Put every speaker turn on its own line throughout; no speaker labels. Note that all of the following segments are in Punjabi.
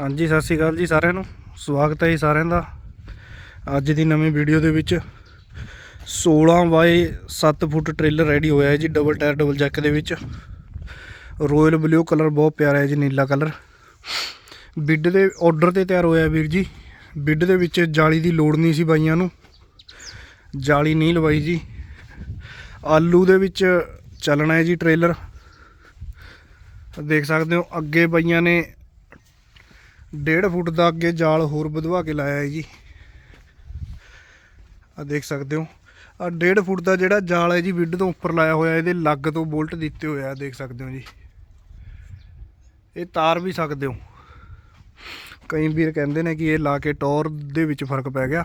ਹਾਂਜੀ, ਸਤਿ ਸ਼੍ਰੀ ਅਕਾਲ ਜੀ ਸਾਰਿਆਂ ਨੂੰ। ਸਵਾਗਤ ਹੈ ਜੀ ਸਾਰਿਆਂ ਦਾ ਅੱਜ ਦੀ ਨਵੀਂ ਵੀਡੀਓ ਦੇ ਵਿੱਚ। 16 ਬਾਏ 7 ਫੁੱਟ ਟ੍ਰੇਲਰ ਰੈਡੀ ਹੋਇਆ ਹੈ ਜੀ ਡਬਲ ਟਾਇਰ ਡਬਲ ਜੈਕ ਦੇ ਵਿੱਚ। ਰੋਇਲ ਬਲੂ ਕਲਰ ਬਹੁਤ ਪਿਆਰਾ ਹੈ ਜੀ, ਨੀਲਾ ਕਲਰ ਬਿੱਡ ਦੇ ਆਰਡਰ ਤੇ ਤਿਆਰ ਹੋਇਆ ਵੀਰ ਜੀ। ਬਿੱਡ ਦੇ ਵਿੱਚ ਜਾਲੀ ਦੀ ਲੋੜ ਨਹੀਂ ਸੀ ਬਾਈਆਂ ਨੂੰ। ਜਾਲੀ ਨਹੀਂ ਲਵਾਈ ਜੀ। ਆਲੂ ਦੇ ਵਿੱਚ ਚੱਲਣਾ ਹੈ ਜੀ ਟ੍ਰੇਲਰ ਦੇਖ ਸਕਦੇ ਹੋ, ਅੱਗੇ ਬਾਈਆਂ ਨੇ 1.5 ਫੁੱਟ ਦਾ ਅੱਗੇ ਜਾਲ ਹੋਰ ਵਧਵਾ ਕੇ ਲਾਇਆ ਹੈ ਜੀ। ਆ ਦੇਖ ਸਕਦੇ ਹੋ। ਆ 1.5 ਫੁੱਟ ਦਾ ਜਿਹੜਾ ਜਾਲ ਹੈ ਜੀ ਵਿੱਡ ਤੋਂ ਉੱਪਰ ਲਾਇਆ ਹੋਇਆ, ਇਹਦੇ ਲੱਗ ਤੋਂ ਬੋਲਟ ਦਿੱਤੇ ਹੋਏ ਆ ਦੇਖ ਸਕਦੇ ਹੋ ਜੀ। ਇਹ ਤਾਰ ਵੀ ਸਕਦੇ ਹੋ। ਕਈ ਵੀਰ ਕਹਿੰਦੇ ਨੇ ਕਿ ਇਹ ਲਾ ਕੇ ਟੌਰ ਦੇ ਵਿੱਚ ਫ਼ਰਕ ਪੈ ਗਿਆ।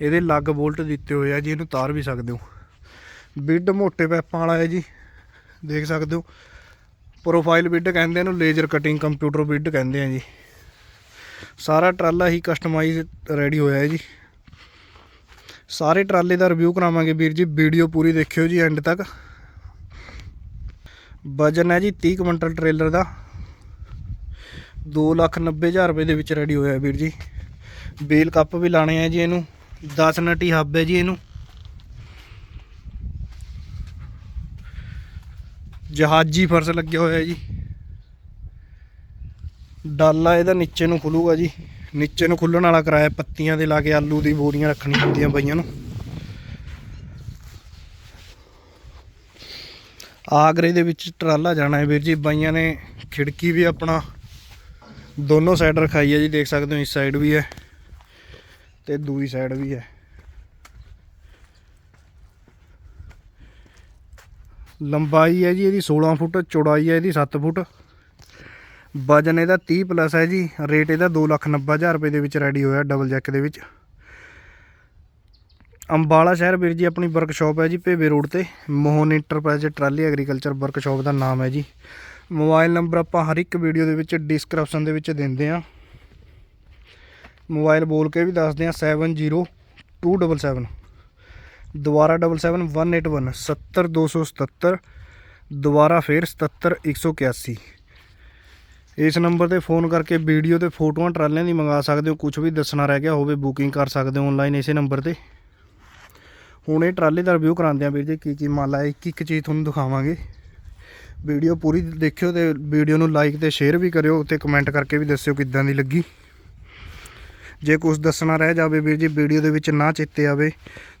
ਇਹਦੇ ਲੱਗ ਬੋਲਟ ਦਿੱਤੇ ਹੋਏ ਆ ਜੀ, ਇਹਨੂੰ ਤਾਰ ਵੀ ਸਕਦੇ ਹੋ। ਬਿੱਡ ਮੋਟੇ ਪੈਪਾਂ ਵਾਲਾ ਹੈ ਜੀ, ਦੇਖ ਸਕਦੇ ਹੋ। ਪ੍ਰੋਫਾਈਲ ਬਿੱਡ ਕਹਿੰਦੇ ਇਹਨੂੰ ਲੇਜ਼ਰ ਕਟਿੰਗ ਕੰਪਿਊਟਰ ਬਿੱਡ ਕਹਿੰਦੇ ਆ ਜੀ। ਸਾਰਾ ਟਰਾਲਾ ਹੀ ਕਸਟਮਾਈਜ਼ ਰੈਡੀ ਹੋਇਆ ਹੈ ਜੀ। ਸਾਰੇ ਟਰਾਲੇ ਦਾ ਰਿਵਿਊ ਕਰਾਵਾਂਗੇ ਵੀਰ ਜੀ ਵੀਡੀਓ ਪੂਰੀ ਦੇਖਿਓ ਜੀ ਐਂਡ ਤੱਕ। ਵਜਨ ਹੈ ਜੀ 30 ਕੁਇੰਟਲ ਟ੍ਰੇਲਰ ਦਾ। 290000 ਰੁਪਏ ਦੇ ਵਿੱਚ ਰੈਡੀ ਹੋਇਆ ਵੀਰ ਜੀ। ਬੇਲ ਕੱਪ ਵੀ ਲਾਣੇ ਆ ਜੀ ਇਹਨੂੰ 10 ਨਟੀ ਹੱਬ ਹੈ ਜੀ ਇਹਨੂੰ। ਜਹਾਜੀ ਫਰਸ਼ ਲੱਗਿਆ ਹੋਇਆ ਜੀ। ਡਾਲਾ ਇਹਦਾ ਨੀਚੇ ਨੂੰ ਖੁੱਲੂਗਾ ਜੀ। ਨੀਚੇ ਨੂੰ ਖੁੱਲਣ ਵਾਲਾ ਕਰਾਇਆ ਪੱਤੀਆਂ ਦੇ ਲਾ ਕੇ ਆਲੂ ਦੀ ਬੋਰੀਆਂ ਰੱਖਣੀਆਂ ਹੁੰਦੀਆਂ ਬਈਆਂ ਨੂੰ। ਆਗਰੇ ਦੇ ਵਿੱਚ ਟਰਾਲਾ ਜਾਣਾ ਹੈ ਵੀਰ ਜੀ। ਬਾਈਆਂ ਨੇ ਖਿੜਕੀ ਵੀ ਆਪਣਾ ਦੋਨੋਂ ਸਾਈਡ ਰਖਾਈ ਹੈ ਜੀ, ਦੇਖ ਸਕਦੇ ਹੋ ਇਸ ਸਾਈਡ ਵੀ ਹੈ ਤੇ ਦੂਜੀ ਸਾਈਡ ਵੀ ਹੈ। ਲੰਬਾਈ ਹੈ ਜੀ, ਇਹਦੀ 16 ਫੁੱਟ, ਚੌੜਾਈ ਹੈ ਇਹਦੀ 7 ਫੁੱਟ। ਵਜਨ ਇਹਦਾ 30 ਪਲੱਸ ਹੈ ਜੀ ਰੇਟ ਇਹਦਾ 290000 ਰੁਪਏ ਦੇ ਵਿੱਚ ਰੈਡੀ ਹੋਇਆ ਡਬਲ ਜੈਕ ਦੇ ਵਿੱਚ। ਅੰਬਾਲਾ ਸ਼ਹਿਰ ਵੀਰ ਜੀ, ਆਪਣੀ ਵਰਕਸ਼ਾਪ ਹੈ ਜੀ ਭੇਵੇ ਰੋਡ ਤੇ, Mohan enterprises trolley agriculture workshop ਦਾ ਨਾਮ ਹੈ ਜੀ। ਮੋਬਾਈਲ ਨੰਬਰ ਆਪਾਂ ਹਰ ਇੱਕ ਵੀਡੀਓ ਦੇ ਵਿੱਚ ਡਿਸਕ੍ਰਿਪਸ਼ਨ ਦੇ ਵਿੱਚ ਦਿੰਦੇ ਆ ਮੋਬਾਈਲ ਬੋਲ ਕੇ ਵੀ ਦੱਸਦੇ ਆ 702777 ਦੁਬਾਰਾ 77181 70277 ਦੁਬਾਰਾ ਫਿਰ 77181 ਇਸ ਨੰਬਰ ਤੇ ਫੋਨ ਕਰਕੇ ਵੀਡੀਓ ਤੇ ਫੋਟੋਆਂ ਟਰਾਲਿਆਂ ਦੀ ਮੰਗਾ ਸਕਦੇ ਹੋ ਕੁਝ ਵੀ ਦੱਸਣਾ ਰਹਿ ਗਿਆ ਹੋਵੇ ਬੁਕਿੰਗ ਕਰ ਸਕਦੇ ਹੋ ਆਨਲਾਈਨ ਇਸੇ ਨੰਬਰ ਤੇ। ਹੁਣ ਇਹ ਟਰਾਲੇ ਦਾ ਰਿਵਿਊ ਕਰਾਉਂਦੇ ਆ ਵੀਰ ਜੀ ਕੀ ਕੀ ਮਾਲ ਆ, ਇੱਕ ਇੱਕ ਚੀਜ਼ ਤੁਹਾਨੂੰ ਦਿਖਾਵਾਂਗੇ। ਵੀਡੀਓ ਪੂਰੀ ਦੇਖਿਓ ਤੇ ਵੀਡੀਓ ਨੂੰ ਲਾਈਕ ਤੇ ਸ਼ੇਅਰ ਵੀ ਕਰਿਓ ਤੇ ਕਮੈਂਟ ਕਰਕੇ ਵੀ ਦੱਸਿਓ ਕਿੱਦਾਂ ਦੀ ਲੱਗੀ। ਜੇ ਕੁਝ ਦੱਸਣਾ ਰਹਿ ਜਾਵੇ ਵੀਰ ਜੀ, ਵੀਡੀਓ ਦੇ ਵਿੱਚ ਨਾ ਚਿੱਤੇ ਆਵੇ,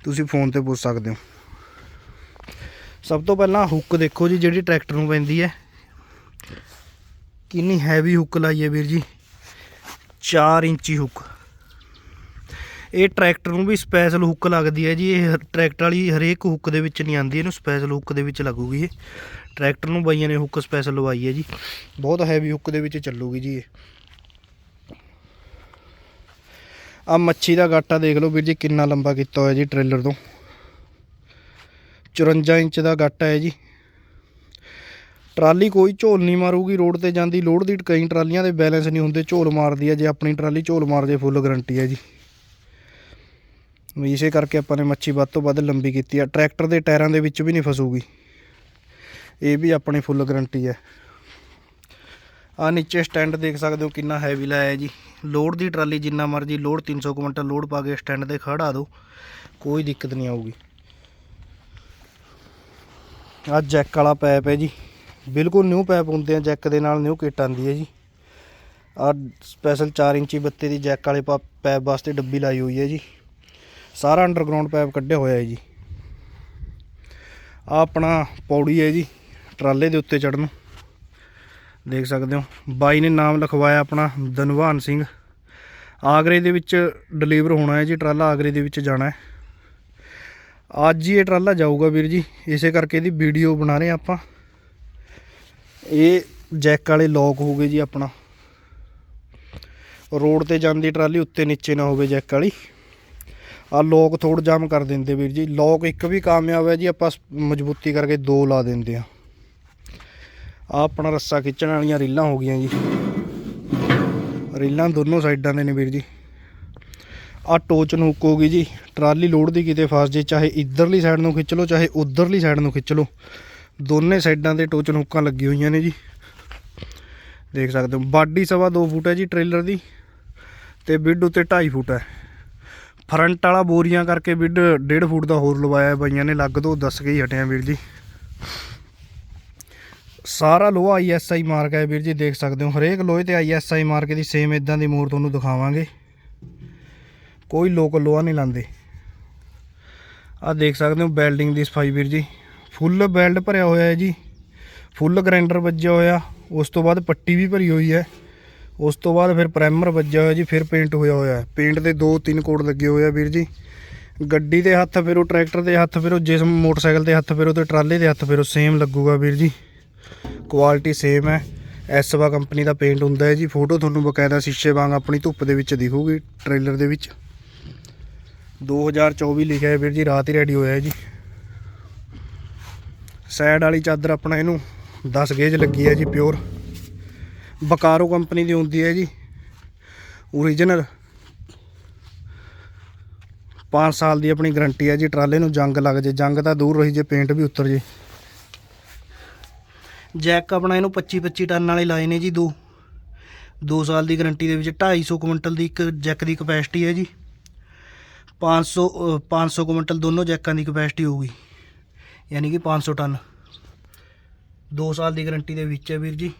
ਤੁਸੀਂ ਫੋਨ ਤੇ ਪੁੱਛ ਸਕਦੇ ਹੋ। ਸਭ ਤੋਂ ਪਹਿਲਾਂ ਹੁੱਕ ਦੇਖੋ ਜੀ, ਜਿਹੜੀ ਟਰੈਕਟਰ ਨੂੰ ਪੈਂਦੀ ਹੈ। ਕਿੰਨੀ ਹੈਵੀ ਹੁੱਕ ਲਾਈ ਹੈ ਵੀਰ ਜੀ? 4 ਇੰਚੀ ਹੁੱਕ ਇਹ ਟਰੈਕਟਰ ਨੂੰ ਵੀ ਸਪੈਸ਼ਲ ਹੁੱਕ ਲੱਗਦੀ ਹੈ ਜੀ। ਇਹ ਟਰੈਕਟਰ ਵਾਲੀ ਹਰੇਕ ਹੁੱਕ ਦੇ ਵਿੱਚ ਨਹੀਂ ਆਉਂਦੀ। ਇਹਨੂੰ ਸਪੈਸ਼ਲ ਹੁੱਕ ਦੇ ਵਿੱਚ ਲੱਗੂਗੀ ਇਹ। ਟਰੈਕਟਰ ਨੂੰ ਬਾਈਆਂ ਨੇ ਹੁੱਕ ਸਪੈਸ਼ਲ ਲਵਾਈ ਹੈ ਜੀ। ਬਹੁਤ ਹੈਵੀ ਹੁੱਕ ਦੇ ਵਿੱਚ ਚੱਲੂਗੀ ਜੀ ਇਹ। ਆ ਮੱਛੀ ਦਾ ਗਾਟਾ ਦੇਖ ਲਓ ਵੀਰ ਜੀ, ਕਿੰਨਾ ਲੰਬਾ ਕੀਤਾ ਹੋਇਆ ਜੀ ਟ੍ਰੇਲਰ ਤੋਂ। 54 ਇੰਚ ਦਾ ਗਾਟਾ ਹੈ ਜੀ। ਟਰਾਲੀ ਕੋਈ ਝੋਲ ਨਹੀਂ ਮਾਰੂਗੀ, ਰੋਡ ਤੇ ਜਾਂਦੀ ਲੋਡ ਦੀ, ਕਈ ਟਰਾਲੀਆਂ ਦੇ ਬੈਲੈਂਸ ਨਹੀਂ ਹੁੰਦੇ, ਝੋਲ ਮਾਰਦੀ ਹੈ ਜੇ ਆਪਣੀ ਟਰਾਲੀ ਝੋਲ ਮਾਰ ਜੇ ਫੁੱਲ ਗਰੰਟੀ ਹੈ ਜੀ। ਇਸੇ ਕਰਕੇ ਆਪਾਂ ਨੇ ਮੱਛੀ ਵੱਧ ਤੋਂ ਵੱਧ ਲੰਬੀ ਕੀਤੀ ਆ। ਟਰੈਕਟਰ ਦੇ ਟਾਇਰਾਂ ਦੇ ਵਿੱਚ ਵੀ ਨਹੀਂ ਫਸੂਗੀ। ਇਹ ਵੀ ਆਪਣੀ ਫੁੱਲ ਗਰੰਟੀ ਹੈ। ਆ ਨੀਚੇ ਸਟੈਂਡ ਦੇਖ ਸਕਦੇ ਹੋ ਕਿੰਨਾ ਹੈਵੀ ਲਾਇਆ ਹੈ ਜੀ। ਲੋਡ ਦੀ ਟਰਾਲੀ ਜਿੰਨਾ ਮਰਜ਼ੀ ਲੋਡ 300 ਕੁਇੰਟਲ ਲੋਡ ਪਾ ਕੇ ਸਟੈਂਡ ਤੇ ਖੜਾ ਦਿਓ ਕੋਈ ਦਿੱਕਤ ਨਹੀਂ ਆਊਗੀ। ਆ ਜੈਕ ਵਾਲਾ ਪੈਪ ਹੈ ਜੀ। ਬਿਲਕੁਲ ਨਿਊ ਪੈਪ ਹੁੰਦੇ ਆ ਜੈਕ ਦੇ ਨਾਲ ਨਿਊ ਕਿੱਟ ਆਂਦੀ ਹੈ ਜੀ। ਆ ਸਪੈਸ਼ਲ 4 ਇੰਚੀ ਬੱਤੇ ਦੀ ਜੈਕ ਵਾਲੇ ਪਾ- ਪੈਪ ਵਾਸਤੇ ਡੱਬੀ ਲਾਈ ਹੋਈ ਹੈ ਜੀ। ਸਾਰਾ ਅੰਡਰਗਰਾਉਂਡ ਪੈਪ ਕੱਢਿਆ ਹੋਇਆ ਹੈ ਜੀ। ਆ ਆਪਣਾ ਪੌੜੀ ਹੈ ਜੀ, ਟਰਾਲੇ ਦੇ ਉੱਤੇ ਚੜਨ ਦੇਖ ਸਕਦੇ ਹੋ, ਬਾਈ ਨੇ ਨਾਮ ਲਿਖਵਾਇਆ ਆਪਣਾ ਧਨਵਾਨ ਸਿੰਘ। ਆਗਰੇ ਦੇ ਵਿੱਚ ਡਿਲੀਵਰ ਹੋਣਾ ਹੈ ਜੀ, ਟਰਾਲਾ ਆਗਰੇ ਦੇ ਵਿੱਚ ਜਾਣਾ ਹੈ। ਅੱਜ ਹੀ ਇਹ ਟਰਾਲਾ ਜਾਊਗਾ ਵੀਰ ਜੀ, ਇਸੇ ਕਰਕੇ ਇਹਦੀ ਵੀਡੀਓ ਬਣਾ ਰਹੇ ਹਾਂ ਆਪਾਂ। ਇਹ ਜੈਕ ਵਾਲੇ ਲੋਕ ਹੋ ਗਏ ਜੀ ਆਪਣਾ। ਰੋਡ ਤੇ ਜਾਂਦੀ ਟਰਾਲੀ ਉੱਤੇ ਨੀਚੇ ਨਾ ਹੋਵੇ ਜੈਕ ਵਾਲੀ। ਆ ਲੋਕ ਥੋੜ ਜਾਮ ਕਰ ਦਿੰਦੇ ਵੀਰ ਜੀ। ਲੋਕ ਇੱਕ ਵੀ ਕਾਮਯਾਬ ਹੈ ਜੀ, ਆਪਾਂ ਮਜ਼ਬੂਤੀ ਕਰਕੇ ਦੋ ਲਾ ਦਿੰਦੇ ਆ ਆ ਆਪਣਾ ਰੱਸਾ ਖਿੱਚਣ ਵਾਲੀਆਂ ਰੀਲਾਂ ਹੋ ਗਈਆਂ ਜੀ। ਰੀਲਾਂ ਦੋਨੋਂ ਸਾਈਡਾਂ ਦੇ ਨੇ ਵੀਰ ਜੀ। ਆ ਟੋਚ ਨੂੰ ਹੁੱਕ ਹੋ ਜੀ। ਟਰਾਲੀ ਲੋਡ ਦੀ ਕਿਤੇ ਫਸ ਜੇ, ਚਾਹੇ ਇੱਧਰਲੀ ਸਾਈਡ ਨੂੰ ਖਿੱਚ ਲਓ, ਚਾਹੇ ਉੱਧਰਲੀ ਸਾਈਡ ਨੂੰ ਖਿੱਚ ਲਓ। ਦੋਨੇ ਸਾਈਡਾਂ ਤੇ ਟੋਚ ਨੂੰ ਹੁੱਕਾਂ ਲੱਗੀ ਹੋਈਆਂ ਨੇ ਜੀ। ਦੇਖ ਸਕਦੇ ਹੋ, ਬਾਡੀ ਸਵਾ 2 ਫੁੱਟ ਹੈ ਜੀ ਟ੍ਰੇਲਰ ਦੀ ਤੇ ਬਿੱਡ ਉੱਤੇ 2.5 ਫੁੱਟ ਹੈ। ਫਰੰਟ ਵਾਲਾ ਬੋਰੀਆਂ ਕਰਕੇ ਬਿੱਡ 1.5 ਫੁੱਟ ਦਾ ਹੋਰ ਲਵਾਇਆ ਹੈ ਬਾਈਆਂ ਨੇ, ਲੱਗ ਤੋਂ ਦੱਸ ਕੇ ਹੀ ਹਟਿਆ ਵੀਰ ਜੀ। ਸਾਰਾ ਲੋਹਾ ਆਈਐਸਆਈ ਮਾਰਕ ਹੈ ਵੀਰ ਜੀ, ਦੇਖ ਸਕਦੇ ਹੋ, ਹਰੇਕ ਲੋਹੇ ਤੇ ਆਈਐਸਆਈ ਮਾਰਕ ਦੀ ਸੇਮ ਇਦਾਂ ਦੀ ਮੋਰ ਤੁਹਾਨੂੰ ਦਿਖਾਵਾਂਗੇ। ਕੋਈ ਲੋਕ ਲੋਹਾ ਨਹੀਂ ਲਾਂਦੇ ਆ ਦੇਖ ਸਕਦੇ ਹੋ, ਬੈਲਡਿੰਗ ਦੀ ਸਫ਼ਾਈ ਵੀਰ ਜੀ। ਫੁੱਲ ਬੈਲਡ ਭਰਿਆ ਹੋਇਆ ਹੈ ਜੀ। ਫੁੱਲ ਗ੍ਰਾਈਂਡਰ ਵੱਜਿਆ ਹੋਇਆ। ਉਸ ਤੋਂ ਬਾਅਦ ਪੱਟੀ ਵੀ ਭਰੀ ਹੋਈ ਹੈ। ਉਸ ਤੋਂ ਬਾਅਦ ਫਿਰ ਪ੍ਰਾਈਮਰ ਵੱਜਿਆ ਹੋਇਆ ਜੀ, ਫਿਰ ਪੇਂਟ ਹੋਇਆ ਹੋਇਆ ਹੈ। ਪੇਂਟ ਦੇ ਦੋ ਤਿੰਨ ਕੋਡ ਲੱਗੇ ਹੋਏ ਆ ਵੀਰ ਜੀ। ਗੱਡੀ ਦੇ ਹੱਥ ਫਿਰੋ ਟਰੈਕਟਰ ਦੇ ਹੱਥ ਫਿਰੋ ਜਿਸ ਮੋਟਰਸਾਈਕਲ ਦੇ ਹੱਥ ਫਿਰੋ ਤੇ ਟਰਾਲੇ ਦੇ ਹੱਥ ਫਿਰੋ ਸੇਮ ਲੱਗੂਗਾ ਵੀਰ ਜੀ। ਕੁਆਲਿਟੀ ਸੇਮ ਹੈ। ਐਸਵਾ ਕੰਪਨੀ ਦਾ ਪੇਂਟ ਹੁੰਦਾ ਹੈ ਜੀ। ਫੋਟੋ ਤੁਹਾਨੂੰ ਬਕਾਇਦਾ ਸ਼ੀਸ਼ੇ ਵਾਂਗ ਆਪਣੀ ਧੁੱਪ ਦੇ ਵਿੱਚ ਦਿਖੂਗੀ, ਟ੍ਰੇਲਰ ਦੇ ਵਿੱਚ। 2024 ਲਿਖਿਆ ਹੈ ਵੀਰ ਜੀ, ਰਾਤ ਹੀ ਰੈਡੀ ਹੋਇਆ ਹੈ ਜੀ। ਸਾਈਡ ਵਾਲੀ ਚਾਦਰ ਆਪਣਾ ਇਹਨੂੰ 10 ਗੇਜ ਲੱਗੀ ਹੈ ਜੀ ਪਿਓਰ। ਬਕਾਰੋ ਕੰਪਨੀ ਦੀ ਹੁੰਦੀ ਹੈ ਜੀ। ਓਰੀਜਨਲ 5 ਸਾਲ ਦੀ ਆਪਣੀ ਗਾਰੰਟੀ ਹੈ ਜੀ। ਟਰਾਲੇ ਨੂੰ ਜੰਗ ਲੱਗ ਜੇ। ਜੰਗ ਤਾਂ ਦੂਰ ਰਹੀ ਜੇ ਪੇਂਟ ਵੀ ਉਤਰ ਜੇ। ਜੈਕ ਆਪਣਾ ਇਹਨੂੰ 25 25 ਟਨ ਵਾਲੇ ਲਾਏ ਨੇ ਜੀ ਦੋ। 2 ਸਾਲ ਦੀ ਗਾਰੰਟੀ ਦੇ ਵਿੱਚ 250 ਕੁਇੰਟਲ ਦੀ ਇੱਕ ਜੈਕ ਦੀ ਕਪੈਸਿਟੀ ਹੈ ਜੀ। 500 ਅ, 500 ਕੁਇੰਟਲ ਦੋਨੋਂ ਜੈਕਾਂ ਦੀ ਕਪੈਸਿਟੀ ਹੋਊਗੀ। ਯਾਨੀ ਕਿ 500 ਟਨ। 2 ਸਾਲ ਦੀ ਗਾਰੰਟੀ ਦੇ ਵਿੱਚ ਹੈ ਵੀਰ ਜੀ।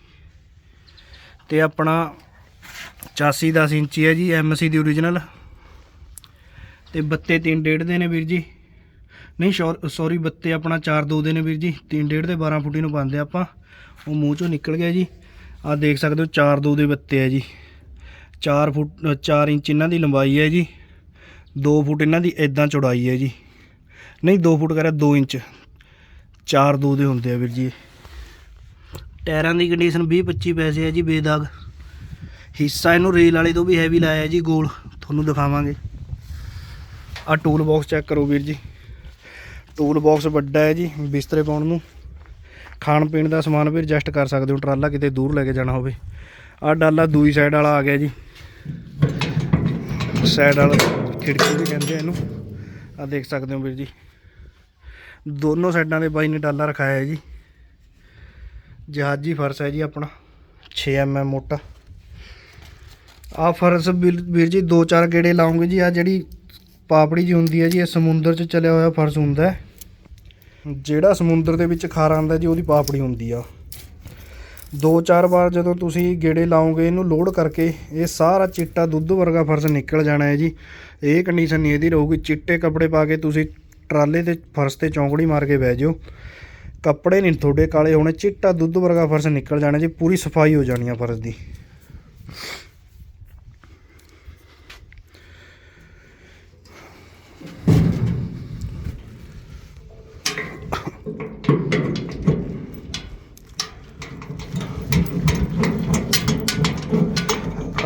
ਤੇ ਆਪਣਾ 84 10 ਇੰਚੀ ਹੈ ਜੀ ਐਮਸੀ ਦੀ ਓਰੀਜਨਲ ਤੇ ਬੱਤੇ 3 ਡੇਢ ਦੇ ਨੇ ਵੀਰ ਜੀ। ਨਹੀਂ ਸੌਰੀ ਬੱਤੇ ਆਪਣਾ 4 2 ਦੇ ਨੇ ਵੀਰ ਜੀ। 3 ਡੇਢ ਦੇ 12 ਫੁੱਟੀ ਨੂੰ ਪਾਉਂਦੇ ਆਪਾਂ। ਉਹ ਮੂੰਹ ਚੋਂ ਨਿਕਲ ਗਿਆ ਜੀ। ਆ ਦੇਖ ਸਕਦੇ ਹੋ 4 2 ਦੇ ਬੱਤੇ ਹੈ ਜੀ। 4 ਫੁੱਟ 4 ਇੰਚ ਇਹਨਾਂ ਦੀ ਲੰਬਾਈ ਹੈ ਜੀ। 2 ਫੁੱਟ ਇਹਨਾਂ ਦੀ ਇਦਾਂ ਚੌੜਾਈ ਹੈ ਜੀ। ਨਹੀਂ 2 ਫੁੱਟ ਕਰਿਆ 2 ਇੰਚ। 4 2 ਦੇ ਹੁੰਦੇ ਆ ਵੀਰ ਜੀ। ਇਹ। ਟਾਇਰਾਂ ਦੀ ਕੰਡੀਸ਼ਨ 20 25 ਪੈਸੇ ਹੈ ਜੀ ਬੇਦਾਗ। ਹਿੱਸਾ ਇਹਨੂੰ ਰੇਲ ਵਾਲੇ ਤੋਂ ਵੀ ਹੈਵੀ ਲਾਇਆ ਜੀ ਗੋਲ। ਤੁਹਾਨੂੰ ਦਿਖਾਵਾਂਗੇ। ਆ ਟੂਲ ਬਾਕਸ ਚੈੱਕ ਕਰੋ ਵੀਰ ਜੀ। ਟੂਲ ਬਾਕਸ ਵੱਡਾ ਹੈ ਜੀ, ਬਿਸਤਰੇ ਪਾਉਣ ਨੂੰ। ਖਾਣ ਪੀਣ ਦਾ ਸਮਾਨ ਵੀ ਐਡਜਸਟ ਕਰ ਸਕਦੇ ਹੋ, ਟਰਾਲਾ ਕਿਤੇ ਦੂਰ ਲੈ ਕੇ ਜਾਣਾ ਹੋਵੇ। ਆ ਡਾਲਾ ਦੂਈ ਸਾਈਡ ਵਾਲਾ ਆ ਗਿਆ ਜੀ। ਸਾਈਡ ਵਾਲਾ ਖਿੜਕੀ ਵੀ ਕਹਿੰਦੇ ਇਹਨੂੰ। ਆ ਦੇਖ ਸਕਦੇ ਹੋ ਵੀਰ ਜੀ। ਦੋਨੋਂ ਸਾਈਡਾਂ ਦੇ ਬਾਈ ਨੇ ਡਾਲਾ ਰਖਾਇਆ ਹੈ ਜੀ। ਜਹਾਜੀ ਫਰਸ਼ ਹੈ ਜੀ ਆਪਣਾ 6 mm ਮੋਟਾ। ਆ ਫਰਸ਼ ਵੀਰ ਵੀਰ ਜੀ, ਦੋ ਚਾਰ ਗੇੜੇ ਲਾਉਂਗੇ ਜੀ। ਆ ਜਿਹੜੀ ਪਾਪੜੀ ਜੀ ਹੁੰਦੀ ਹੈ ਜੀ, ਇਹ ਸਮੁੰਦਰ 'ਚ ਚਲਿਆ ਹੋਇਆ ਫਰਸ਼ ਹੁੰਦਾ ਹੈ। ਜਿਹੜਾ ਸਮੁੰਦਰ ਦੇ ਵਿੱਚ ਖਾਰਾ ਆਉਂਦਾ ਜੀ, ਉਹਦੀ ਪਾਪੜੀ ਹੁੰਦੀ ਆ। ਦੋ ਚਾਰ ਵਾਰ ਜਦੋਂ ਤੁਸੀਂ ਗੇੜੇ ਲਾਓਗੇ ਇਹਨੂੰ ਲੋਡ ਕਰਕੇ ਇਹ ਸਾਰਾ ਚਿੱਟਾ ਦੁੱਧ ਵਰਗਾ ਫਰਸ਼ ਨਿਕਲ ਜਾਣਾ ਹੈ ਜੀ। ਇਹ ਕੰਡੀਸ਼ਨ ਨਹੀਂ ਇਹਦੀ ਰਹੂਗੀ। ਚਿੱਟੇ ਕੱਪੜੇ ਪਾ ਕੇ ਤੁਸੀਂ ਟਰਾਲੇ ਤੇ ਫਰਸ਼ ਤੇ ਚੌਂਕੜੀ ਮਾਰ ਕੇ ਬਹਿ ਜਾਓ। ਕੱਪੜੇ ਨਹੀਂ, ਤੁਹਾਡੇ ਕਾਲੇ ਹੋਣੇ, ਚਿੱਟਾ ਦੁੱਧ ਵਰਗਾ ਫਰਸ਼ ਨਿਕਲ ਜਾਣਾ ਜੀ, ਪੂਰੀ ਸਫ਼ਾਈ ਹੋ ਜਾਣੀ ਆ ਫਰਸ਼ ਦੀ।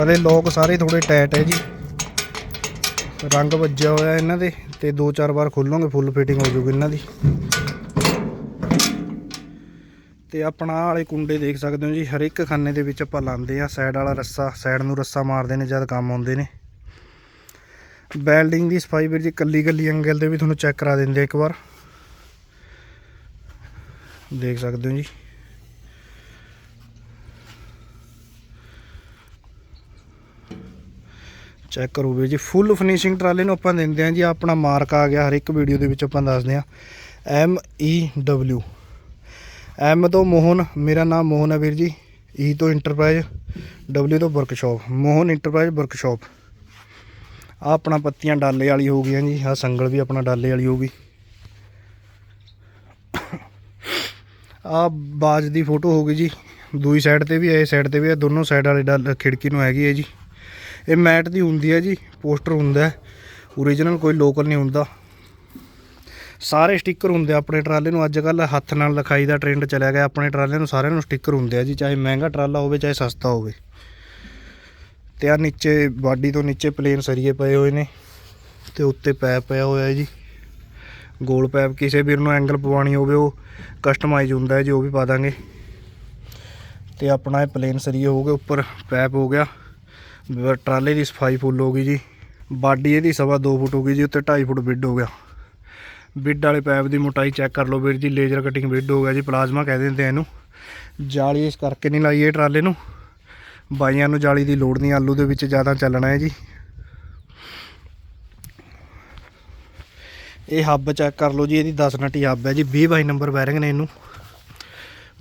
ਹਲੇ ਲੋਕ ਸਾਰੇ ਥੋੜੇ ਟਾਈਟ ਹੈ ਜੀ। ਰੰਗ ਵੱਜਿਆ ਹੋਇਆ ਇਹਨਾਂ ਦੇ। ਤੇ ਦੋ ਚਾਰ ਵਾਰ ਖੋਲੋਗੇ ਫੁੱਲ ਫਿਟਿੰਗ ਹੋ ਜਾਊਗੀ ਇਹਨਾਂ ਦੀ। ਤੇ ਆਪਣਾ ਵਾਲੇ ਕੁੰਡੇ ਦੇਖ ਸਕਦੇ ਹੋ ਜੀ ਹਰ ਇੱਕ ਖਾਨੇ ਦੇ ਵਿੱਚ ਆਪਾਂ ਲਾਉਂਦੇ ਆ ਸਾਈਡ ਵਾਲਾ ਰੱਸਾ ਸਾਈਡ ਨੂੰ ਰੱਸਾ ਮਾਰਦੇ ਨੇ ਜਦ ਕੰਮ ਆਉਂਦੇ ਨੇ। ਬੈਲਡਿੰਗ ਦੀ ਸਫ਼ਾਈ ਵੀਰ ਜੀ ਕੱਲੀ ਕੱਲੀ ਐਂਗਲ ਦੇ ਵੀ ਤੁਹਾਨੂੰ ਚੈੱਕ ਕਰਾ ਦਿੰਦੇ ਇੱਕ ਵਾਰ। ਦੇਖ ਸਕਦੇ ਹੋ ਜੀ। ਚੈੱਕ ਕਰੋ ਵੀਰ ਜੀ। ਫੁੱਲ ਫਿਨਿਸ਼ਿੰਗ ਟਰਾਲੇ ਨੂੰ ਆਪਾਂ ਦਿੰਦੇ ਆ ਜੀ। ਆਪਣਾ ਮਾਰਕ ਆ ਗਿਆ, ਹਰ ਇੱਕ ਵੀਡੀਓ ਦੇ ਵਿੱਚ ਆਪਾਂ ਦੱਸਦੇ ਆ ਐਮ ਈ ਡਬਲਯੂ ਐਮ ਤੋਂ ਮੋਹਨ, ਮੇਰਾ ਨਾਮ ਮੋਹਨ ਹੈ ਵੀਰ ਜੀ। ਈ ਤੋਂ ਇੰਟਰਪ੍ਰਾਈਜ਼ ਡਬਲਯੂ ਤੋਂ ਵਰਕਸ਼ਾਪ ਮੋਹਨ ਇੰਟਰਪ੍ਰਾਈਜ਼ ਵਰਕਸ਼ਾਪ ਆ ਆਪਣਾ ਪੱਤੀਆਂ ਡਾਲੇ ਵਾਲੀ ਹੋ ਗਈਆਂ ਜੀ। ਆ ਸੰਗਲ ਵੀ ਆਪਣਾ ਡਾਲੇ ਵਾਲੀ ਹੋ ਗਈ। ਆ ਬਾਜ ਦੀ ਫੋਟੋ ਹੋ ਗਈ ਜੀ। ਦੂਈ ਸਾਈਡ ਤੇ ਵੀ ਹੈ ਸਾਈਡ ਤੇ ਵੀ ਹੈ। ਦੋਨੋਂ ਸਾਈਡ ਵਾਲੇ ਡਾਲ ਖਿੜਕੀ ਨੂੰ ਹੈਗੀ ਹੈ ਜੀ। ਇਹ ਮੈਟ ਦੀ ਹੁੰਦੀ ਹੈ ਜੀ, ਪੋਸਟਰ ਹੁੰਦਾ ਹੈ ਓਰੀਜਨਲ ਕੋਈ ਲੋਕਲ ਨਹੀਂ ਹੁੰਦਾ। ਸਾਰੇ ਸਟicker ਹੁੰਦੇ ਆਪਣੇ ਟਰਾਲੇ ਨੂੰ ਅੱਜ ਕੱਲ ਹੱਥ ਨਾਲ ਲਿਖਾਈ ਦਾ ਟ੍ਰੈਂਡ ਚੱਲਿਆ ਗਿਆ, ਆਪਣੇ ਟਰਾਲੇ ਨੂੰ ਸਾਰਿਆਂ ਨੂੰ ਸਟicker ਹੁੰਦੇ ਆ ਜੀ, ਚਾਹੇ ਮਹਿੰਗਾ ਟਰਾਲਾ ਹੋਵੇ, ਚਾਹੇ ਸਸਤਾ ਹੋਵੇ। ਤੇ ਆ ਨੀਚੇ, ਬਾਡੀ ਤੋਂ ਨੀਚੇ ਪਲੇਨ ਸਰੀਏ ਪਏ ਹੋਏ ਨੇ, ਤੇ ਉੱਤੇ ਪੈਪ ਪਿਆ ਹੋਇਆ ਹੈ ਜੀ। ਗੋਲ ਪੈਪ ਕਿਸੇ ਵੀਰ ਨੂੰ ਐਂਗਲ ਪਵਾਉਣੀ ਹੋਵੇ, ਉਹ ਕਸਟਮਾਈਜ਼ ਹੁੰਦਾ ਹੈ ਜੀ, ਉਹ ਵੀ ਪਾ ਦਾਂਗੇ। ਤੇ ਆਪਣਾ ਇਹ ਪਲੇਨ ਸਰੀਏ ਹੋ ਗਏ ਉੱਪਰ ਪੈਪ ਹੋ ਗਿਆ। ਟਰਾਲੇ ਦੀ ਸਫ਼ਾਈ ਫੁੱਲ ਹੋ ਗਈ ਜੀ। ਬਾਡੀ ਇਹਦੀ ਸਵਾ 2 ਫੁੱਟ ਹੋ ਗਈ ਜੀ, ਉੱਤੇ 2.5 ਫੁੱਟ ਬਿੱਡ ਹੋ ਗਿਆ। ਬਿੱਡ ਵਾਲੇ ਪੈਪ ਦੀ ਮੋਟਾਈ ਚੈੱਕ ਕਰ ਲਓ ਵੀਰ ਜੀ, ਲੇਜ਼ਰ ਕਟਿੰਗ ਬਿੱਡ ਹੋ ਗਿਆ ਜੀ, ਪਲਾਜ਼ਮਾ ਕਹਿ ਦਿੰਦੇ ਆ ਇਹਨੂੰ। ਜਾਲੀ ਇਸ ਕਰਕੇ ਨਹੀਂ ਲਾਈ ਇਹ ਟਰਾਲੇ ਨੂੰ। ਬਾਈਆਂ ਨੂੰ ਜਾਲੀ ਦੀ ਲੋੜ ਨਹੀਂ, ਆਲੂ ਦੇ ਵਿੱਚ ਜ਼ਿਆਦਾ ਚੱਲਣਾ ਹੈ ਜੀ। ਇਹ ਹੱਬ ਚੈੱਕ ਕਰ ਲਓ ਜੀ, ਇਹਦੀ 10 ਨਟੀ ਹੱਬ ਹੈ ਜੀ 20 ਬਾਈ ਨੰਬਰ ਬੈਰਿੰਗ ਨੇ ਇਹਨੂੰ।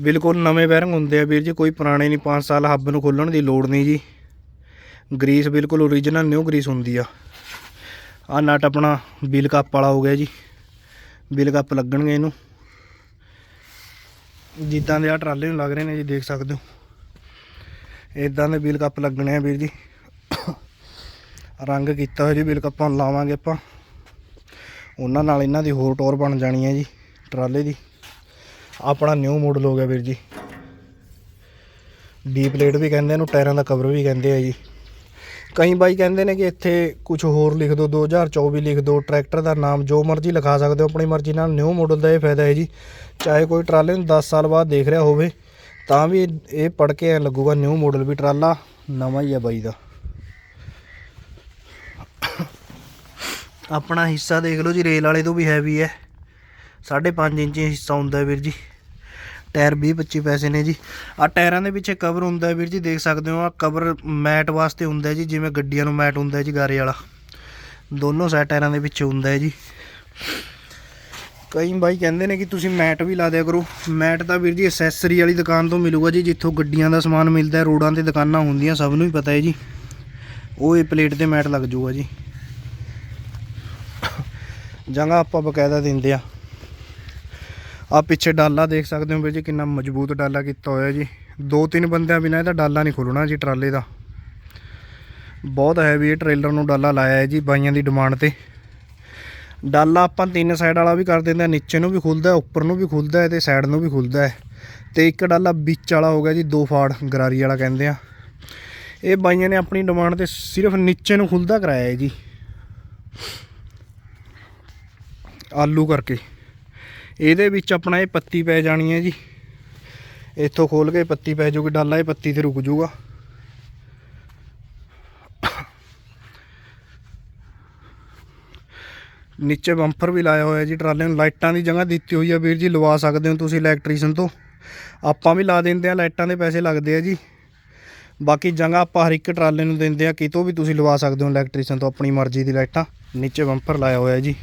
ਬਿਲਕੁਲ ਨਵੇਂ ਬੈਰਿੰਗ ਹੁੰਦੇ ਆ ਵੀਰ ਜੀ, ਕੋਈ ਪੁਰਾਣੇ ਨਹੀਂ 5 ਸਾਲ ਹੱਬ ਨੂੰ ਖੋਲਣ ਦੀ ਲੋੜ ਨਹੀਂ ਜੀ। ਗਰੀਸ ਬਿਲਕੁਲ ਓਰੀਜਨਲ ਨਿਊ ਗਰੀਸ ਹੁੰਦੀ ਆ। ਆ ਨਟ ਆਪਣਾ ਬਿਲ ਕੱਪ ਵਾਲਾ ਹੋ ਗਿਆ ਜੀ। ਬਿਲ ਕੱਪ ਲੱਗਣਗੇ ਇਹਨੂੰ। ਜਿੱਦਾਂ ਦੇ ਆ ਟਰਾਲੇ ਨੂੰ ਲੱਗ ਰਹੇ ਨੇ ਜੀ, ਦੇਖ ਸਕਦੇ ਹੋ। ਇਦਾਂ ਦੇ ਬਿਲ ਕੱਪ ਲੱਗਣੇ ਆ ਵੀਰ ਜੀ। ਰੰਗ ਕੀਤਾ ਹੋਇਆ ਜੀ, ਬਿਲ ਕੱਪਾਂ ਲਾਵਾਂਗੇ ਆਪਾਂ। ਉਹਨਾਂ ਨਾਲ ਇਹਨਾਂ ਦੀ ਹੋਰ ਟੌਰ ਬਣ ਜਾਣੀ ਹੈ ਜੀ, ਟਰਾਲੇ ਦੀ। ਆਪਣਾ ਨਿਊ ਮਾਡਲ ਹੋ ਗਿਆ ਵੀਰ ਜੀ। ਡੀ ਪਲੇਟ ਵੀ ਕਹਿੰਦੇ ਇਹਨੂੰ ਟਾਇਰਾਂ ਦਾ ਕਵਰ ਵੀ ਕਹਿੰਦੇ ਆ ਜੀ। ਕਈ ਬਾਈ ਕਹਿੰਦੇ ਨੇ ਕਿ ਇੱਥੇ ਕੁਝ ਹੋਰ ਲਿਖ ਦਿਓ 2024 ਲਿਖ ਦਿਓ, ਟਰੈਕਟਰ ਦਾ ਨਾਮ ਜੋ ਮਰਜ਼ੀ ਲਿਖਾ ਸਕਦੇ ਹੋ, ਆਪਣੀ ਮਰਜ਼ੀ ਨਾਲ ਨਿਊ ਮਾਡਲ ਦਾ ਇਹ ਫਾਇਦਾ ਹੈ ਜੀ। ਚਾਹੇ ਕੋਈ ਟਰਾਲੇ ਨੂੰ 10 ਸਾਲ ਬਾਅਦ ਦੇਖ ਰਿਹਾ ਹੋਵੇ, ਤਾਂ ਵੀ ਇਹ ਪੜ ਕੇ ਐ ਲੱਗੂਗਾ ਨਿਊ ਮਾਡਲ ਵੀ ਟਰਾਲਾ ਨਵਾਂ ਹੀ ਹੈ ਬਾਈ ਦਾ। ਆਪਣਾ ਹਿੱਸਾ ਦੇਖ ਲਓ ਜੀ, ਰੇਲ ਵਾਲੇ ਤੋਂ ਵੀ ਹੈਵੀ ਹੈ। 5.5 ਇੰਚ ਹਿੱਸਾ ਹੁੰਦਾ ਵੀਰ ਜੀ। ਟਾਇਰ 20 25 ਪੈਸੇ ਨੇ ਜੀ। ਆ ਟਾਇਰਾਂ ਦੇ ਪਿੱਛੇ ਕਵਰ ਹੁੰਦਾ ਵੀਰ ਜੀ, ਦੇਖ ਸਕਦੇ ਹੋ ਆ ਕਵਰ ਮੈਟ ਵਾਸਤੇ ਹੁੰਦਾ ਜੀ, ਜਿਵੇਂ ਗੱਡੀਆਂ ਨੂੰ ਮੈਟ ਹੁੰਦਾ ਜੀ, ਗਾਰੇ ਵਾਲਾ। ਦੋਨੋਂ ਸਾਈਡ ਟਾਇਰਾਂ ਦੇ ਪਿੱਛੇ ਹੁੰਦਾ ਹੈ ਜੀ। ਕਈ ਬਾਈ ਕਹਿੰਦੇ ਨੇ ਕਿ ਤੁਸੀਂ ਮੈਟ ਵੀ ਲਾ ਦਿਆ ਕਰੋ। ਮੈਟ ਤਾਂ ਵੀਰ ਜੀ ਐਸੈਸਰੀ ਵਾਲੀ ਦੁਕਾਨ ਤੋਂ ਮਿਲੂਗਾ ਜੀ, ਜਿੱਥੋਂ ਗੱਡੀਆਂ ਦਾ ਸਮਾਨ ਮਿਲਦਾ ਰੋਡਾਂ ਤੇ ਦੁਕਾਨਾਂ ਹੁੰਦੀਆਂ, ਸਭ ਨੂੰ ਹੀ ਪਤਾ ਹੈ ਜੀ। ਉਹ ਇਹ ਪਲੇਟ ਤੇ ਮੈਟ ਲੱਗ ਜਾਊਗਾ ਜੀ। ਜਗ੍ਹਾ ਆਪਾਂ ਬਕਾਇਦਾ ਦਿੰਦੇ ਆ। ਆ ਪਿੱਛੇ ਡਾਲਾ ਦੇਖ ਸਕਦੇ ਹੋ ਵੀ ਜੀ ਕਿੰਨਾ ਮਜ਼ਬੂਤ ਡਾਲਾ ਕੀਤਾ ਹੋਇਆ ਜੀ। ਦੋ ਤਿੰਨ ਬੰਦਿਆਂ ਬਿਨਾਂ ਇਹਦਾ ਡਾਲਾ ਨਹੀਂ ਖੁੱਲਣਾ ਜੀ ਟਰਾਲੇ ਦਾ। ਬਹੁਤ ਹੈ ਵੀ ਇਹ ਟ੍ਰੇਲਰ ਨੂੰ ਡਾਲਾ ਲਾਇਆ ਹੈ ਜੀ ਬਾਈਆਂ ਦੀ ਡਿਮਾਂਡ ਤੇ। ਡਾਲਾ ਆਪਾਂ ਤਿੰਨ ਸਾਈਡ ਵਾਲਾ ਵੀ ਕਰ ਦਿੰਦੇ ਆ ਨੀਚੇ ਨੂੰ ਵੀ ਖੁੱਲਦਾ ਉੱਪਰ ਨੂੰ ਵੀ ਖੁੱਲਦਾ ਹੈ ਤੇ ਸਾਈਡ ਨੂੰ ਵੀ ਖੁੱਲਦਾ ਹੈ। ਤੇ ਇੱਕ ਡਾਲਾ ਵਿੱਚ ਵਾਲਾ ਹੋ ਗਿਆ ਜੀ, ਦੋ ਫਾੜ ਗਰਾਰੀ ਵਾਲਾ ਕਹਿੰਦੇ ਆ। ਇਹ ਬਾਈਆਂ ਨੇ ਆਪਣੀ ਡਿਮਾਂਡ ਤੇ ਸਿਰਫ ਨੀਚੇ ਨੂੰ ਖੁੱਲਦਾ ਕਰਾਇਆ ਹੈ ਜੀ। ਆਲੂ ਕਰਕੇ। ਇਹਦੇ ਵਿੱਚ ਆਪਣਾ ਇਹ ਪੱਤੀ ਪੈ ਜਾਣੀ ਹੈ ਜੀ। ਇੱਥੋਂ ਖੋਲ ਕੇ ਪੱਤੀ ਪੈ ਜੂਗੀ ਡਾਲਾ ਇਹ ਪੱਤੀ ਤੇ ਰੁਕ ਜੂਗਾ ਨੀਚੇ ਬੰਪਰ ਵੀ ਲਾਇਆ ਹੋਇਆ ਜੀ ਟਰਾਲੇ ਨੂੰ। ਲਾਈਟਾਂ ਦੀ ਜਗ੍ਹਾ ਦਿੱਤੀ ਹੋਈ ਆ ਵੀਰ ਜੀ, ਲਵਾ ਸਕਦੇ ਹੋ ਤੁਸੀਂ ਇਲੈਕਟ੍ਰੀਸ਼ੀਅਨ ਤੋਂ। ਆਪਾਂ ਵੀ ਲਾ ਦਿੰਦੇ ਆ, ਲਾਈਟਾਂ ਦੇ ਪੈਸੇ ਲੱਗਦੇ ਆ ਜੀ। ਬਾਕੀ ਜਗ੍ਹਾ ਆਪਾਂ ਹਰ ਇੱਕ ਟਰਾਲੇ ਨੂੰ ਦਿੰਦੇ ਆ, ਕਿਤੋਂ ਵੀ ਤੁਸੀਂ ਲਵਾ ਸਕਦੇ ਹੋ ਇਲੈਕਟ੍ਰੀਸ਼ੀਅਨ ਤੋਂ, ਆਪਣੀ ਮਰਜ਼ੀ ਦੀ ਲਾਈਟਾਂ। ਨੀਚੇ ਬੰਪਰ ਲਾਇਆ ਹੋਇਆ ਜੀ।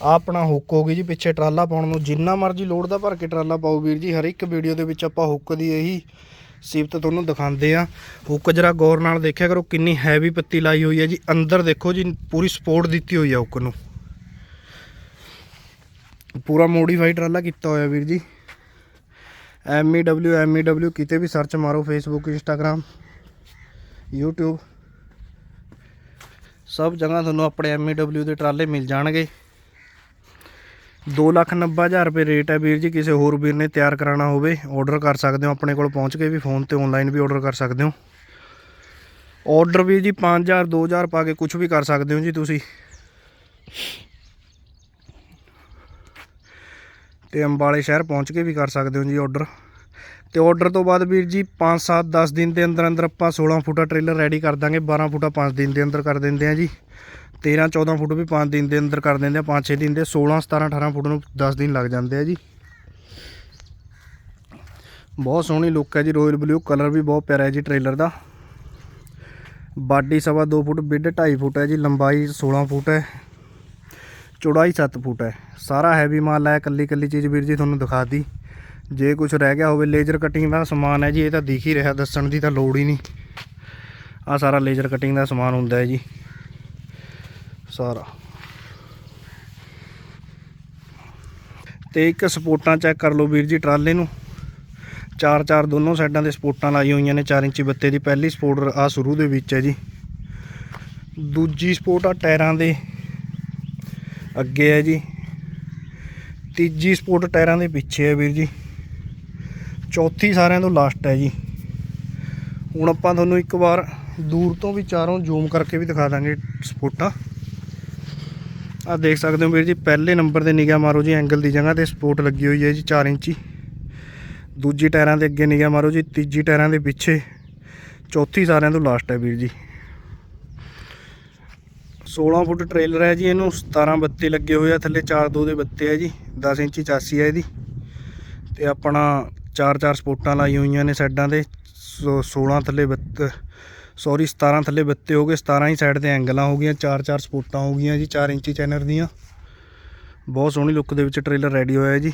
ਆਹ ਆਪਣਾ ਹੁੱਕ ਹੋ ਗਈ ਜੀ, ਪਿੱਛੇ ਟਰਾਲਾ ਪਾਉਣ ਨੂੰ। ਜਿੰਨਾ ਮਰਜ਼ੀ ਲੋਡ ਦਾ ਭਰ ਕੇ ਟਰਾਲਾ ਪਾਓ ਵੀਰ ਜੀ, ਹਰ ਇੱਕ ਵੀਡੀਓ ਦੇ ਵਿੱਚ ਆਪਾਂ ਹੁੱਕ ਦੀ ਇਹੀ ਸਿਫਤ ਤੁਹਾਨੂੰ ਦਿਖਾਉਂਦੇ ਆ ਹੁੱਕ ਜਰਾ ਗੌਰ ਨਾਲ ਦੇਖਿਆ ਕਰੋ, ਕਿੰਨੀ ਹੈਵੀ ਪੱਤੀ ਲਾਈ ਹੋਈ ਹੈ ਜੀ। ਅੰਦਰ ਦੇਖੋ ਜੀ, ਪੂਰੀ ਸਪੋਰਟ ਦਿੱਤੀ ਹੋਈ ਆ ਹੁੱਕ ਨੂੰ। ਪੂਰਾ ਮੋਡੀਫਾਈ ਟਰਾਲਾ ਕੀਤਾ ਹੋਇਆ ਵੀਰ ਜੀ। ਐਮਈਡਬਲਿਊ ਐਮਈਡਬਲਿਊ ਕਿਤੇ ਵੀ ਸਰਚ ਮਾਰੋ ਫੇਸਬੁੱਕ ਇੰਸਟਾਗ੍ਰam YouTube ਸਭ ਜਗ੍ਹਾ ਤੁਹਾਨੂੰ ਆਪਣੇ ਐਮਈਡਬਲਿਊ ਦੇ ਟਰਾਲੇ ਮਿਲ ਜਾਣਗੇ। ਦੋ ਲੱਖ ਨੱਬੇ ਹਜ਼ਾਰ ਰੁਪਏ ਰੇਟ ਹੈ ਵੀਰ ਜੀ, ਕਿਸੇ ਹੋਰ ਵੀਰ ਨੇ ਤਿਆਰ ਕਰਾਉਣਾ ਹੋਵੇ ਆਰਡਰ ਕਰ ਸਕਦੇ ਹੋ, ਆਪਣੇ ਕੋਲ ਪਹੁੰਚ ਕੇ ਵੀ ਫੋਨ ਤੇ ਆਨਲਾਈਨ ਵੀ ਆਰਡਰ ਕਰ ਸਕਦੇ ਹੋ। ਆਰਡਰ ਵੀ ਜੀ 5000 2000 ਪਾ ਕੇ ਕੁਝ ਵੀ ਕਰ ਸਕਦੇ ਹੋ ਜੀ ਤੁਸੀਂ। ਤੇ ਅੰਬਾਲੇ ਸ਼ਹਿਰ ਪਹੁੰਚ ਕੇ ਵੀ ਕਰ ਸਕਦੇ ਹੋ ਜੀ ਆਰਡਰ ਤੇ ਆਰਡਰ ਤੋਂ ਬਾਅਦ ਵੀਰ ਜੀ 5 7 10 ਦਿਨ ਦੇ ਅੰਦਰ ਅੰਦਰ ਆਪਾਂ 16 ਫੁੱਟਾ ਟ੍ਰੇਲਰ ਰੈਡੀ ਕਰ ਦਾਂਗੇ 12 ਫੁੱਟਾ 5 ਦਿਨ ਦੇ ਅੰਦਰ ਕਰ ਦਿੰਦੇ ਆ ਜੀ। 13 14 ਫੁੱਟ ਵੀ 5 ਦਿਨ ਦੇ ਅੰਦਰ ਕਰ ਦਿੰਦੇ ਆ 5 6 ਦਿਨ ਦੇ 16 17 18 ਫੁੱਟ ਨੂੰ 10 ਦਿਨ ਲੱਗ ਜਾਂਦੇ ਆ ਜੀ। ਬਹੁਤ ਸੋਹਣੀ ਲੁੱਕ ਹੈ ਜੀ ਰਾਇਲ ਬਲੂ ਕਲਰ ਵੀ ਬਹੁਤ ਪਿਆਰਾ ਹੈ ਜੀ ਟ੍ਰੇਲਰ ਦਾ। ਬਾਡੀ ਸਵਾ 2 ਫੁੱਟ, ਵਿੱਡ 2.5 ਫੁੱਟ ਹੈ ਜੀ, ਲੰਬਾਈ 16 ਫੁੱਟ ਹੈ, ਚੌੜਾਈ 7 ਫੁੱਟ ਹੈ। ਸਾਰਾ ਹੈਵੀ ਮਾਲ ਹੈ ਕੱਲੀ ਕੱਲੀ ਚੀਜ਼ ਵੀਰ ਜੀ ਤੁਹਾਨੂੰ ਦਿਖਾਤੀ ਜੇ ਕੁਝ ਰਹਿ ਗਿਆ ਹੋਵੇ ਲੇਜ਼ਰ ਕਟਿੰਗ ਦਾ ਸਮਾਨ ਹੈ ਜੀ, ਇਹ ਤਾਂ ਦਿਖ ਹੀ ਰਿਹਾ, ਦੱਸਣ ਦੀ ਤਾਂ ਲੋੜ ਹੀ ਨਹੀਂ। ਆ ਸਾਰਾ ਲੇਜ਼ਰ ਕਟਿੰਗ ਦਾ ਸਮਾਨ ਹੁੰਦਾ ਹੈ ਜੀ। ਸਾਰਾ। ਤੇ ਇੱਕ ਸਪੋਰਟਾਂ ਚੈੱਕ ਕਰ ਲਓ ਵੀਰ ਜੀ ਟਰਾਲੇ ਨੂੰ। ਚਾਰ ਚਾਰ ਦੋਨੋਂ ਸਾਈਡਾਂ ਦੇ ਸਪੋਰਟਾਂ ਲਾਈ ਹੋਈਆਂ ਨੇ 4 ਇੰਚੀ ਬੱਤੇ ਦੀ। ਪਹਿਲੀ ਸਪੋਰਟ ਆ ਸ਼ੁਰੂ ਦੇ ਵਿੱਚ ਹੈ ਜੀ। ਦੂਜੀ ਸਪੋਰਟ ਆ ਟਾਇਰਾਂ ਦੇ ਅੱਗੇ ਹੈ ਜੀ। ਤੀਜੀ ਸਪੋਰਟ ਟਾਇਰਾਂ ਦੇ ਪਿੱਛੇ ਹੈ ਵੀਰ ਜੀ। ਚੌਥੀ ਸਾਰਿਆਂ ਤੋਂ ਲਾਸਟ ਹੈ ਜੀ। ਹੁਣ ਆਪਾਂ ਤੁਹਾਨੂੰ ਇੱਕ ਵਾਰ ਦੂਰ ਤੋਂ ਵੀ ਚਾਰੋਂ ਜ਼ੂਮ ਕਰਕੇ ਵੀ ਦਿਖਾ ਦਾਂਗੇ ਸਪੋਰਟਾਂ। ਆ ਦੇਖ ਸਕਦੇ ਹੋ ਵੀਰ ਜੀ, ਪਹਿਲੇ ਨੰਬਰ ਤੇ ਨਿਗਾਹ ਮਾਰੋ ਜੀ ਐਂਗਲ ਦੀ ਜਗ੍ਹਾ ਤੇ ਸਪੋਰਟ ਲੱਗੀ ਹੋਈ ਹੈ ਜੀ 4 ਇੰਚੀ। ਦੂਜੀ ਟਾਇਰਾਂ ਦੇ ਅੱਗੇ ਨਿਗਾਹ ਮਾਰੋ ਜੀ, ਤੀਜੀ ਟਾਇਰਾਂ ਦੇ ਪਿੱਛੇ, ਚੌਥੀ ਸਾਰਿਆਂ ਤੋਂ ਲਾਸਟ ਹੈ ਵੀਰ ਜੀ। 16 ਫੁੱਟ ਟ੍ਰੇਲਰ ਹੈ ਜੀ ਇਹਨੂੰ 17 ਬੱਤੇ ਲੱਗੇ ਹੋਏ ਆ, ਥੱਲੇ 4 2 ਦੇ ਬੱਤੇ ਹੈ ਜੀ 10 ਇੰਚੀ ਚਾਸੀ ਹੈ ਇਹਦੀ। ਤੇ ਆਪਣਾ ਚਾਰ ਚਾਰ ਸਪੋਰਟਾਂ ਲਾਈ ਹੋਈਆਂ ਨੇ ਸਾਈਡਾਂ ਤੇ ਸੋ 16 ਥੱਲੇ ਬੱਤ ਸੌਰੀ 17 ਥੱਲੇ ਬੱਤੇ ਹੋ ਗਏ 17 ਹੀ ਸਾਈਡ ਤੇ ਐਂਗਲਾਂ ਹੋ ਗਈਆਂ, ਚਾਰ ਚਾਰ ਸਪੋਰਟਾਂ ਹੋ ਗਈਆਂ ਜੀ 4 ਇੰਚੀ ਚੈਨਰ ਦੀਆਂ। ਬਹੁਤ ਸੋਹਣੀ ਲੁੱਕ ਦੇ ਵਿੱਚ ਟ੍ਰੇਲਰ ਰੈਡੀ ਹੋਇਆ ਜੀ।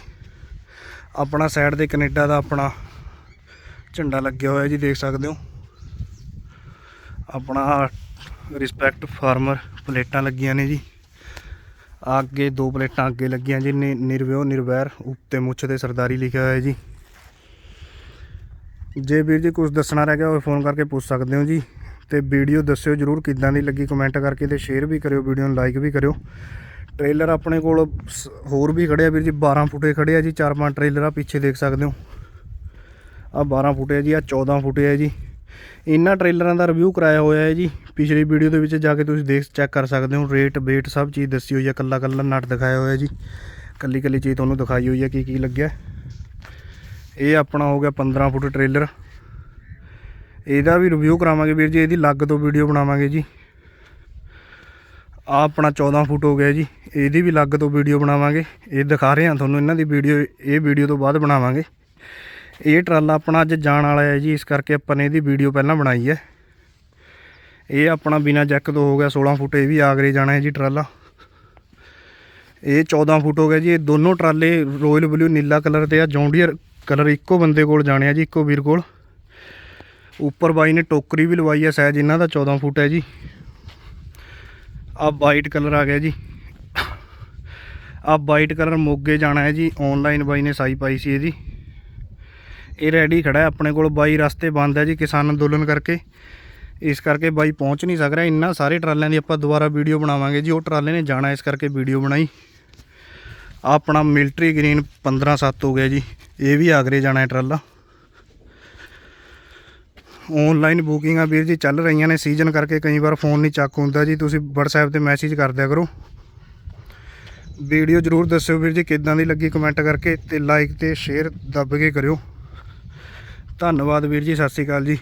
ਆਪਣਾ ਸਾਈਡ ਤੇ ਕੈਨੇਡਾ ਦਾ ਆਪਣਾ ਝੰਡਾ ਲੱਗਿਆ ਹੋਇਆ ਜੀ, ਦੇਖ ਸਕਦੇ ਹੋ। ਆਪਣਾ ਰਿਸਪੈਕਟ ਫਾਰਮਰ ਪਲੇਟਾਂ ਲੱਗੀਆਂ ਨੇ ਜੀ। ਅੱਗੇ ਦੋ ਪਲੇਟਾਂ ਅੱਗੇ ਲੱਗੀਆਂ ਜੀ, ਨਿ- ਨਿਰਵਿਓ ਨਿਰਵੈਰ, ਉੱਤੇ ਮੁੱਛ ਤੇ ਸਰਦਾਰੀ ਲਿਖਿਆ ਹੋਇਆ ਜੀ। ਜੇ ਵੀਰ ਜੀ ਕੁਝ ਦੱਸਣਾ ਰਹਿ ਗਿਆ ਹੋਵੇ, ਫੋਨ ਕਰਕੇ ਪੁੱਛ ਸਕਦੇ ਹੋ ਜੀ। ਤੇ ਵੀਡੀਓ ਦੱਸਿਓ ਜਰੂਰ, ਕਿੱਦਾਂ ਦੀ ਲੱਗੀ ਕਮੈਂਟ ਕਰਕੇ ਤੇ ਸ਼ੇਅਰ ਵੀ ਕਰਿਓ, ਵੀਡੀਓ ਨੂੰ ਲਾਈਕ ਵੀ ਕਰਿਓ। ਟ੍ਰੇਲਰ ਆਪਣੇ ਕੋਲ ਸ- ਹੋਰ ਵੀ ਖੜੇ ਵੀਰ ਜੀ 12 ਫੁੱਟੇ ਖੜੇ ਆ ਜੀ, ਚਾਰ ਪੰਜ ਟ੍ਰੇਲਰ ਆ, ਪਿੱਛੇ ਦੇਖ ਸਕਦੇ ਹੋ। ਆ 12 ਫੁੱਟੇ ਜੀ, ਆ 14 ਫੁੱਟੇ ਆ ਜੀ। ਇਹਨਾਂ ਟ੍ਰੇਲਰਾਂ ਦਾ ਰਿਵਿਊ ਕਰਾਇਆ ਹੋਇਆ ਹੈ ਜੀ। ਪਿਛਲੀ ਵੀਡੀਓ ਦੇ ਵਿੱਚ ਜਾ ਕੇ ਤੁਸੀਂ ਦੇਖ ਚੈੱਕ ਕਰ ਸਕਦੇ ਹੋ ਰੇਟ ਵੇਟ ਸਭ ਚੀਜ਼ ਦੱਸੀ ਹੋਈ ਹੈ, ਕੱਲਾ ਕੱਲਾ ਨਟ ਦਿਖਾਇਆ ਹੋਇਆ ਜੀ। ਕੱਲੀ ਕੱਲੀ ਚੀਜ਼ ਤੁਹਾਨੂੰ ਦਿਖਾਈ ਹੋਈ ਹੈ, ਕੀ ਕੀ ਲੱਗਿਆ। ਇਹ ਆਪਣਾ ਹੋ ਗਿਆ 15 ਫੁੱਟ ਟ੍ਰੇਲਰ। ਇਹਦਾ ਵੀ ਰਿਵਿਊ ਕਰਾਵਾਂਗੇ ਵੀਰ ਜੀ, ਇਹਦੀ ਲੱਗ ਤੋਂ ਵੀਡੀਓ ਬਣਾਵਾਂਗੇ ਜੀ। ਆ ਆਪਣਾ 14 ਫੁੱਟ ਹੋ ਗਿਆ ਜੀ, ਇਹਦੀ ਵੀ ਲੱਗ ਤੋਂ ਵੀਡੀਓ ਬਣਾਵਾਂਗੇ। ਇਹ ਦਿਖਾ ਰਹੇ ਹਾਂ ਤੁਹਾਨੂੰ ਇਹਨਾਂ ਦੀ ਵੀਡੀਓ ਇਹ ਵੀਡੀਓ ਤੋਂ ਬਾਅਦ ਬਣਾਵਾਂਗੇ। ਇਹ ਟਰਾਲਾ ਆਪਣਾ ਅੱਜ ਜਾਣ ਵਾਲਾ ਹੈ ਜੀ, ਇਸ ਕਰਕੇ ਆਪਾਂ ਨੇ ਇਹਦੀ ਵੀਡੀਓ ਪਹਿਲਾਂ ਬਣਾਈ ਹੈ। ਇਹ ਆਪਣਾ ਬਿਨਾ ਜੈਕ ਤੋਂ ਹੋ ਗਿਆ 16 ਫੁੱਟ, ਇਹ ਵੀ ਆਗਰੇ ਜਾਣਾ ਹੈ ਜੀ ਟਰਾਲਾ। ਇਹ 14 ਫੁੱਟ ਹੋ ਗਿਆ ਜੀ, ਇਹ ਦੋਨੋਂ ਟਰਾਲੇ ਰੋਇਲ ਬਲੂ ਨੀਲਾ ਕਲਰ ਤੇ ਆ, ਜੌਂਡੀਅਰ ਕਲਰ ਇੱਕੋ ਬੰਦੇ ਕੋਲ ਜਾਣੇ ਆ ਜੀ, ਇੱਕੋ ਵੀਰ ਕੋਲ। ਉੱਪਰ ਬਾਈ ਨੇ ਟੋਕਰੀ ਵੀ ਲਵਾਈ ਹੈ ਸਾਈਜ਼ ਇਹਨਾਂ ਦਾ 14 ਫੁੱਟ ਹੈ ਜੀ। ਆ ਵਾਈਟ ਕਲਰ ਆ ਗਿਆ ਜੀ। ਆ ਵਾਈਟ ਕਲਰ ਮੋਗੇ ਜਾਣਾ ਹੈ ਜੀ ਆਨਲਾਈਨ ਬਾਈ ਨੇ ਸਾਈ ਪਾਈ ਸੀ ਇਹਦੀ। ਇਹ ਰੈਡੀ ਖੜਾ ਹੈ, ਆਪਣੇ ਕੋਲ ਬਾਈ ਰਸਤੇ ਬੰਦ ਹੈ ਜੀ, ਕਿਸਾਨ ਅੰਦੋਲਨ ਕਰਕੇ। ਇਸ ਕਰਕੇ ਬਾਈ ਪਹੁੰਚ ਨਹੀਂ ਸਕ ਰਿਹਾ, ਇੰਨਾ ਸਾਰੇ ਟਰਾਲਿਆਂ ਦੀ ਆਪਾਂ ਦੁਬਾਰਾ ਵੀਡੀਓ ਬਣਾਵਾਂਗੇ ਜੀ, ਉਹ ਟਰਾਲੇ ਨੇ ਜਾਣਾ, ਇਸ ਕਰਕੇ ਵੀਡੀਓ ਬਣਾਈ। ਆਪਣਾ ਮਿਲਟਰੀ ਗ੍ਰੀਨ 15 7 ਹੋ ਗਿਆ ਜੀ। ਇਹ ਵੀ ਆਗਰੇ ਜਾਣਾ ਹੈ ਟਰਾਲਾ। ਆਨਲਾਈਨ ਬੁਕਿੰਗਾਂ ਵੀਰ ਜੀ ਚੱਲ ਰਹੀਆਂ ਨੇ ਸੀਜ਼ਨ ਕਰਕੇ ਕਈ ਵਾਰ ਫੋਨ ਨਹੀਂ ਚੱਕ ਹੁੰਦਾ ਜੀ। ਤੁਸੀਂ WhatsApp ਤੇ ਮੈਸੇਜ ਕਰ ਦਿਆ ਕਰੋ। ਵੀਡੀਓ ਜਰੂਰ ਦੱਸਿਓ ਵੀਰ ਜੀ ਕਿੱਦਾਂ ਦੀ ਲੱਗੀ ਕਮੈਂਟ ਕਰਕੇ ਤੇ ਲਾਈਕ ਤੇ ਸ਼ੇਅਰ ਦੱਬ ਕੇ ਕਰਿਓ। ਧੰਨਵਾਦ ਵੀਰ ਜੀ, ਸਤਿ ਸ਼੍ਰੀ ਅਕਾਲ ਜੀ।